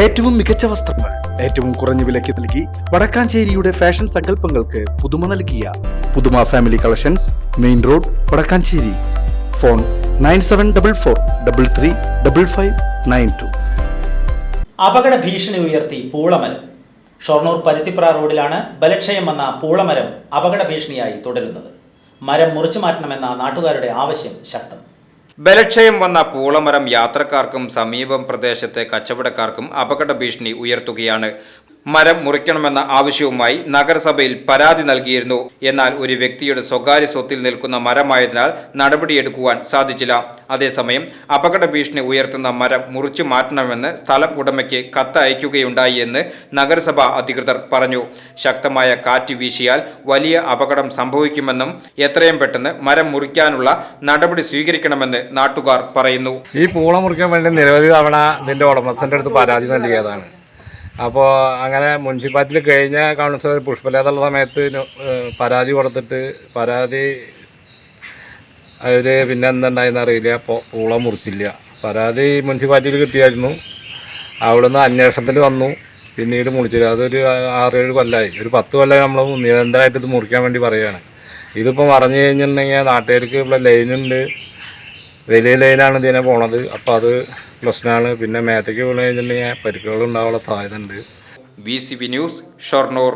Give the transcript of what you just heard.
ഏറ്റവും മികച്ച വസ്ത്രങ്ങൾ ഏറ്റവും കുറഞ്ഞ വിലയ്ക്ക് നൽകി വടക്കാഞ്ചേരിയുടെ ഫാഷൻ സങ്കല്പങ്ങൾക്ക് പുതുമ നൽകിയ പുതുമ family collections main road Vadakkanchery. Phone nine seven double four double three double five nine two. അപകട ഭീഷണി ഉയർത്തി പൂളമരം. ഷൊർണൂർ പരുത്തിപ്ര റോഡിലാണ് ബലക്ഷയം വന്ന പൂളമരം അപകട ഭീഷണിയായി തുടരുന്നത്. മരം മുറിച്ചു മാറ്റണമെന്ന നാട്ടുകാരുടെ ആവശ്യം ശക്തം. ബലക്ഷയം വന്ന പൂളമരം യാത്രക്കാർക്കും സമീപം പ്രദേശത്തെ കച്ചവടക്കാർക്കും അപകട ഭീഷണി ഉയർത്തുകയാണ് മരം മുറിക്കണമെന്ന ആവശ്യവുമായി നഗരസഭയിൽ പരാതി നൽകിയിരുന്നു. എന്നാൽ ഒരു വ്യക്തിയുടെ സ്വകാര്യ സ്വത്തിൽ നിൽക്കുന്ന മരമായതിനാൽ നടപടിയെടുക്കുവാൻ സാധിച്ചില്ല. അതേസമയം അപകട ഭീഷണി ഉയർത്തുന്ന മരം മുറിച്ചു മാറ്റണമെന്ന് സ്ഥലം ഉടമയ്ക്ക് കത്ത് അയക്കുകയുണ്ടായി എന്ന് നഗരസഭാ അധികൃതർ പറഞ്ഞു. ശക്തമായ കാറ്റ് വീശിയാൽ വലിയ അപകടം സംഭവിക്കുമെന്നും എത്രയും പെട്ടെന്ന് മരം മുറിക്കാനുള്ള നടപടി സ്വീകരിക്കണമെന്ന് നാട്ടുകാർ പറയുന്നു. ഈ പൂള മുറിക്കാൻ വേണ്ടി നിരവധി തവണ നിന്റെ ഉടമസ്ഥന്റെ അടുത്ത് പരാതി നൽകിയതാണ്. അപ്പോൾ അങ്ങനെ മുനിസിപ്പാലിറ്റിയിൽ കഴിഞ്ഞ കൗൺസിലർ പുഷ്പലേതുള്ള സമയത്ത് പരാതി കൊടുത്തിട്ട് പരാതി അവർ പിന്നെ എന്തുണ്ടായെന്ന് അറിയില്ല. അപ്പോൾ പൂള മുറിച്ചില്ല. പരാതി മുനിസിപ്പാലിറ്റിയിൽ കിട്ടിയായിരുന്നു. അവിടുന്ന് അന്വേഷണത്തിൽ വന്നു. പിന്നീട് മുറിച്ചില്ല അതൊരു ആറേഴ് കൊല്ലമായി ഒരു പത്ത് കൊല്ലമായി നമ്മൾ നിരന്തരമായിട്ട് ഇത് മുറിക്കാൻ വേണ്ടി പറയുകയാണ്. ഇതിപ്പോൾ മറിഞ്ഞു കഴിഞ്ഞിട്ടുണ്ടെങ്കിൽ നാട്ടുകാർക്ക് ഇവിടെ ലൈനുണ്ട്. വലിയ ലൈനാണ് ഇതിനെ പോണത്. അപ്പോൾ അത് പ്രശ്നമാണ് പിന്നെ മേത്തേക്ക് കഴിഞ്ഞിട്ടുണ്ടെങ്കിൽ പരിക്കുകൾ ഉണ്ടാവാനുള്ള സാധ്യത ഉണ്ട് V C B news Shoranur.